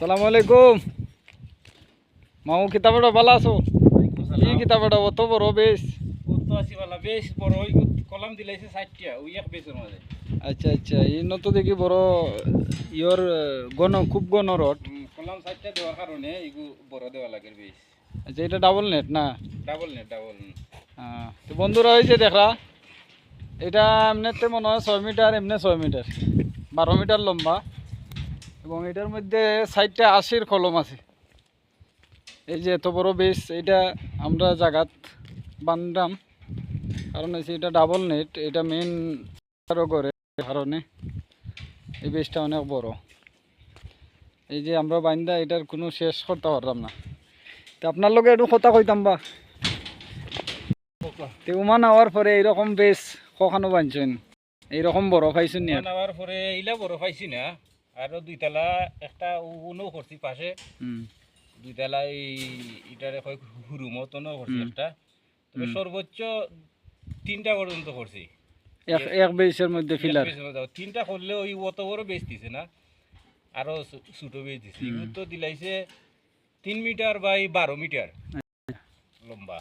সালাম আলাইকুম। মামু কিতাবটা ভালো আছো? কি কিতাবটা অত বড় বেশ। কত আছি বেশ বড়। ওই কলাম দিলাইছে ষাটটা ওই এক বেশের মাঝে আচ্ছা আচ্ছা। এই নত দেখি বড় ইয়র গণ খুব গণ রড কলাম ষাটটা দেওয়ার কারণে এগু বড় দেওয়া লাগে বেশ। আচ্ছা এটা ডাবল নেট না? ডাবল নেট ডাবল হ্যাঁ তো বন্ধুরা হয়েছে দেখা এটা এমনিতে মনে হয় ছয় মিটার এমনি ছয় মিটার। বারো মিটার লম্বা। এবং এটার মধ্যে সাইডটা আশির কলম আছে। এই যে এত বড় বেস এটা আমরা জাগাত বানলাম কারণ হচ্ছে এটা ডাবল নেট এটা মেন করে কারণে এই বেসটা অনেক বড়। এই যে আমরা বান্দা, এটার কোনো শেষ করতে পারলাম না। তো আপনার লগে একটু কথা কইতাম বা। উমান আওয়ার পরে এইরকম বেশ কখনো বানছেন? এইরকম বড় খাইছেন নি? আর? নেওয়ার পরে ইলা বড় পাইছি না। আরও দুইতলা একটা উনো করছি পাশে। দুইতলা এই হুরু মতনও করছি একটা। তবে সর্বোচ্চ তিনটা পর্যন্ত করছি এক এক বেসের মধ্যে ফিলার। তিনটা করলে ওই অত বড় বেচ দিছে না। আরও ছোট বেচ দিছে। এগুলো তো দিলাইছে তিন মিটার বাই বারো মিটার। লম্বা।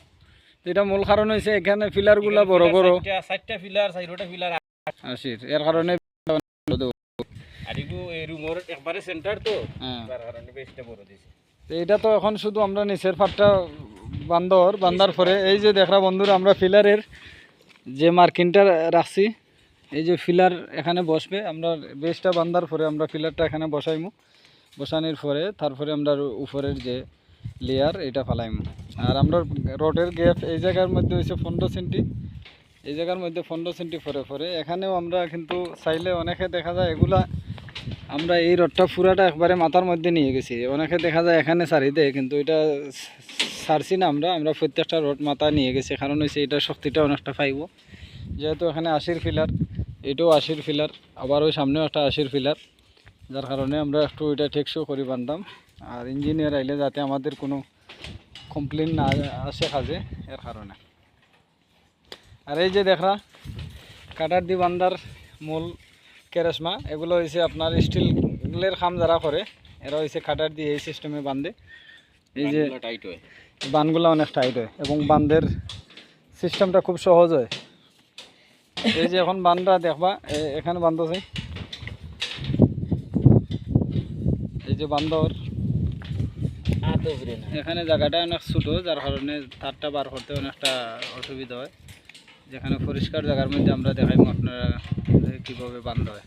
এটা মূল কারণ হয়েছে এখানে ফিলারগুলা বড় বড়। চারটা- ফিলার চারটা ফিলার আসির এর কারণে এই রুমের একবারে সেন্টার তো হ্যাঁ। তার কারণে বেশটা বড় দিছে এটা তো এখন শুধু আমরা নিচের পাটটা বান্দর বান্দার পরে। এই যে দেখরা বন্ধুরা আমরা ফিলারের যে মার্কিনটা রাখছি এই যে ফিলার এখানে বসবে। আমরা বেসটা বান্দার পরে আমরা ফিলারটা এখানে বসাইমু। বসানোর পরে তারপরে আমরা উপরের যে লেয়ার এটা ফালাইমু। আর আমরা রোডের গ্যাপ এই জায়গার মধ্যে হয়েছে পনেরো সেন্টি। এই জায়গার মধ্যে পনেরো সেন্টি পরে পরে। এখানেও আমরা কিন্তু চাইলে অনেকে দেখা যায় এগুলা আমরা এই রডটা পুরাটা একবারে মাথার মধ্যে নিয়ে গেছি। অনেকে দেখা যায় এখানে সারি দেয়, কিন্তু এটা সারছি না আমরা। আমরা প্রত্যেকটা রড মাথা নিয়ে গেছি। কারণ হচ্ছে এটা শক্তিটা অনেকটা পাইব। যেহেতু এখানে আশির ফিলার, এটাও আশির ফিলার, আবার ওই সামনেও একটা আশির ফিলার। যার কারণে আমরা একটু এটা টেকসও করে বানতাম। আর ইঞ্জিনিয়ার আইলে যাতে আমাদের কোনো কমপ্লেন না আসে কাজে, এর কারণে। আর এই যে দেখরা, কাটার দি বান্দার মূল কেরেসমা এগুলো হয়েছে আপনার স্টিলের খাম যারা করে এরা হয়েছে কাটার দিয়ে এই সিস্টেমে বান্ধে এই যে টাইট হয়। বানগুলো অনেক টাইট হয় এবং বান্ধের সিস্টেমটা খুব সহজ হয়। এই যে এখন বানটা দেখবা এখানে বান্ধছে এই যে বান্দর। হাত এখানে জায়গাটা অনেক ছোটো যার কারণে তারটা বার করতে অনেকটা অসুবিধা হয়। যেখানে পরিষ্কার জায়গার মধ্যে আমরা দেখাইব আপনারা কীভাবে বান্ধ হয়।